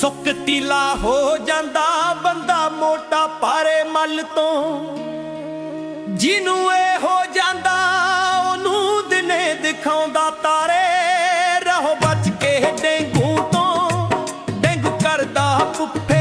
ਸੁੱਕ ਤਿਲਾ ਹੋ ਜਾਂਦਾ, ਬੰਦਾ ਮੋਟਾ ਪਾਰੇ ਮੱਲ ਤੋਂ। ਜਿਹਨੂੰ ਇਹ ਹੋ ਜਾਂਦਾ, ਉਹਨੂੰ ਦਿਨੇ ਦਿਖਾਉਂਦਾ ਤਾਰੇ। ਰਹੋ ਬਚ ਕੇ ਡੇਂਗੂ ਤੋਂ, ਡੇਂਗੂ ਕਰਦਾ ਪੁੱਫੇ